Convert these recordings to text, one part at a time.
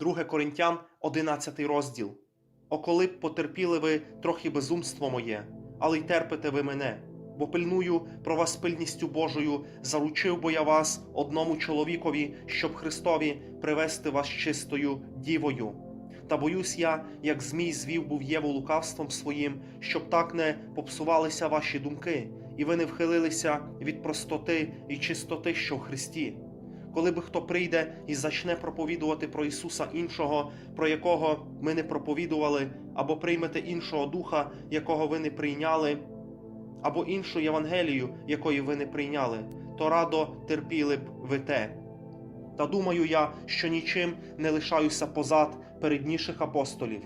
2 Коринтян, 11 розділ. О, коли б потерпіли ви трохи безумство моє, але й терпите ви мене, бо пильную про вас пильністю Божою, заручив бо я вас одному чоловікові, щоб Христові привести вас чистою дівою. Та боюсь я, як Змій звів був Єву лукавством своїм, щоб так не попсувалися ваші думки, і ви не вхилилися від простоти і чистоти, що в Христі. Коли би хто прийде і зачне проповідувати про Ісуса іншого, про якого ми не проповідували, або приймете іншого духа, якого ви не прийняли, або іншу Євангелію, якої ви не прийняли, то радо терпіли б ви те. Та думаю я, що нічим не лишаюся позад передніших апостолів.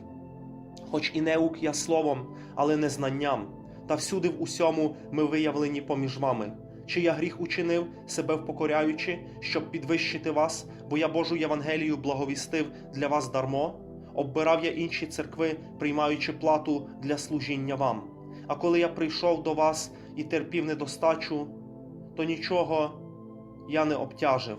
Хоч і не ук я словом, але не знанням, та всюди в усьому ми виявлені поміж вами. Чи я гріх учинив, себе впокоряючи, щоб підвищити вас, бо я Божу Євангелію благовістив для вас дармо? Оббирав я інші церкви, приймаючи плату для служіння вам. А коли я прийшов до вас і терпів недостачу, то нічого я не обтяжив,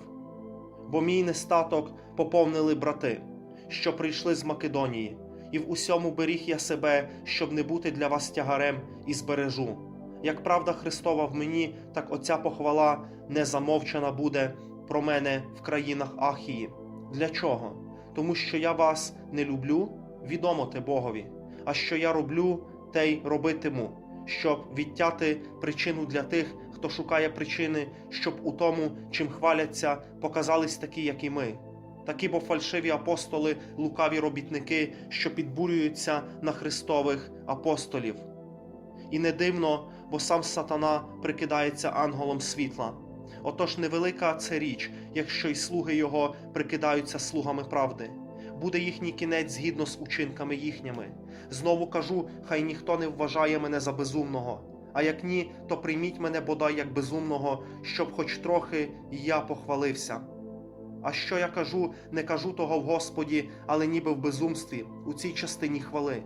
бо мій нестаток поповнили брати, що прийшли з Македонії, і в усьому беріг я себе, щоб не бути для вас тягарем і збережу. Як правда Христова в мені, так оця похвала не замовчана буде про мене в країнах Ахії. Для чого? Тому що я вас не люблю, відомо те Богові, а що я роблю, те й робитиму, щоб відтяти причину для тих, хто шукає причини, щоб у тому, чим хваляться, показались такі, як і ми. Такі бо фальшиві апостоли, лукаві робітники, що підбурюються на Христових апостолів. І не дивно, бо сам сатана прикидається ангелом світла. Отож невелика це річ, якщо й слуги його прикидаються слугами правди. Буде їхній кінець згідно з учинками їхніми. Знову кажу, хай ніхто не вважає мене за безумного. А як ні, то прийміть мене бодай як безумного, щоб хоч трохи я похвалився. А що я кажу, не кажу того в Господі, але ніби в безумстві, у цій частині хвали.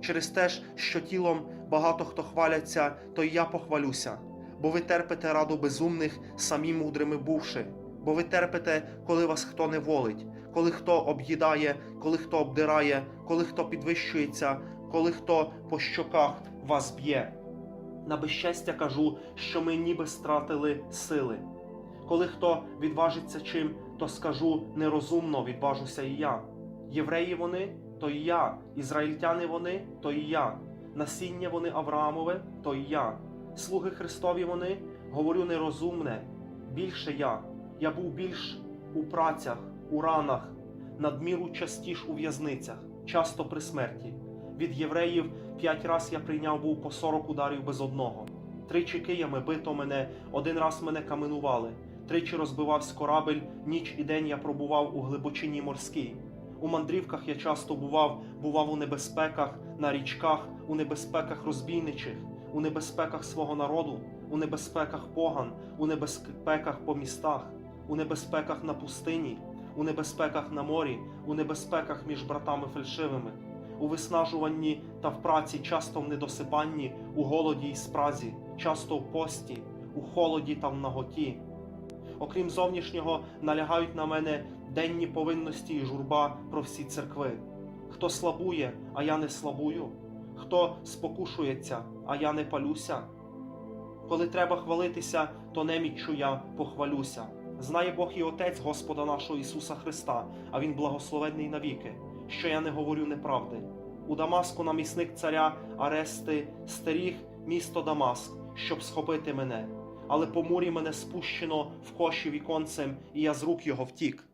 Через те що тілом багато хто хваляться, то й я похвалюся, бо ви терпите раду безумних, самі мудрими бувши, бо ви терпите, коли вас хто не волить, коли хто об'їдає, коли хто обдирає, коли хто підвищується, коли хто по щоках вас б'є. На безщастя кажу, що ми ніби стратили сили. Коли хто відважиться чим, то скажу нерозумно відважуся і я. Євреї вони, то і я, ізраїльтяни вони, то і я, насіння вони Авраамове, то і я. Слуги Христові вони, говорю нерозумне, більше я. Я був більш у працях, у ранах, надміру частіш у в'язницях, часто при смерті. Від євреїв п'ять раз я прийняв був по сорок ударів без одного. Тричі киями бито мене, один раз мене каменували, тричі розбивався корабель, ніч і день я пробував у глибочині морській. У мандрівках я часто бував, бував у небезпеках, на річках, у небезпеках розбійничих, у небезпеках свого народу, у небезпеках поган, у небезпеках по містах, у небезпеках на пустині, у небезпеках на морі, у небезпеках між братами фальшивими, у виснажуванні та в праці, часто в недосипанні, у голоді і спразі, часто в пості, у холоді та в наготі. Окрім зовнішнього, налягають на мене денні повинності і журба про всі церкви. Хто слабує, а я не слабую, хто спокушується, а я не палюся. Коли треба хвалитися, то неміччю я похвалюся. Знає Бог і Отець Господа нашого Ісуса Христа, а Він благословенний навіки, що я не говорю неправди. У Дамаску намісник царя Арести стеріг місто Дамаск, щоб схопити мене, але по мурі мене спущено в коші віконцем, і я з рук його втік.